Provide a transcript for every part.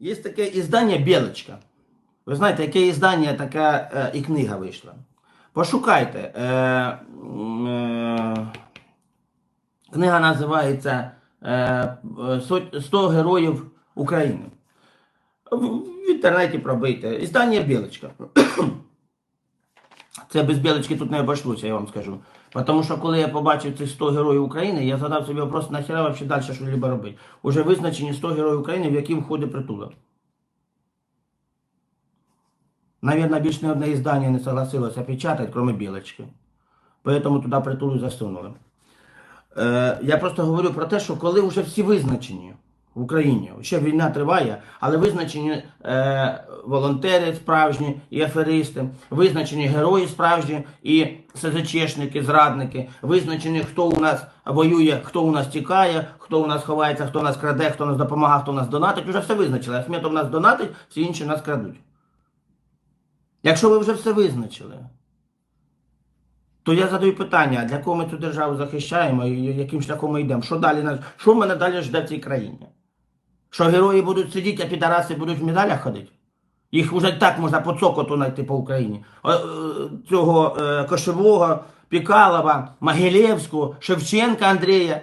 Є таке іздання Білочка. Ви знаєте, яке іздання, така е, і книга вийшла. Пошукайте. Е, е, книга називається е, «Сот- 100 героїв України. В, в інтернеті пробийте. Іздання Білочка. Це без білочки тут не обійшлося, я вам скажу. Тому що коли я побачив цих 100 героїв України, я задав собі вопрос, нахіра вообще далі щось робити. Уже визначені 100 героїв України, в які входить притула. Навірно, більш не одне іздання не согласилося печатати, крім білочки. Поэтому туди притулу засунули. Е, я просто говорю про те, що коли вже всі визначені в Україні, ще війна триває, але визначені е, волонтери справжні і аферисти, визначені герої справжні і СЗЧшники, зрадники, визначені, хто у нас воює, хто у нас тікає, хто у нас ховається, хто нас краде, хто нас допомагає, хто нас донатить. Уже все визначили. Ахметов нас донатить, всі інші нас крадуть. Якщо ви вже все визначили, то я задаю питання, для кого ми цю державу захищаємо і яким шляхом ми йдемо? Що далі? Що мене далі жде в цій країні? Що герої будуть сидіти, а підараси будуть в медалях ходити? Їх вже так можна по цокоту знайти по Україні. Е, Цього е, Кошевого, Пікалова, Могилєвського, Шевченка Андрія,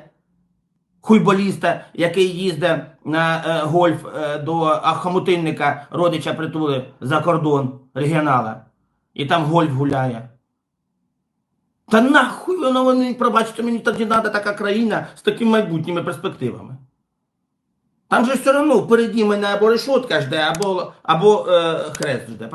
хуйболіста, який їздить на е, гольф до Ахмутинника, родича притули за кордон регіонала. І там гольф гуляє. Та нахуй воно вони, пробачте, мені тоді треба така країна з такими майбутніми перспективами. Там же все одно впереді мене або решетка жде, або, або е, хрест жде.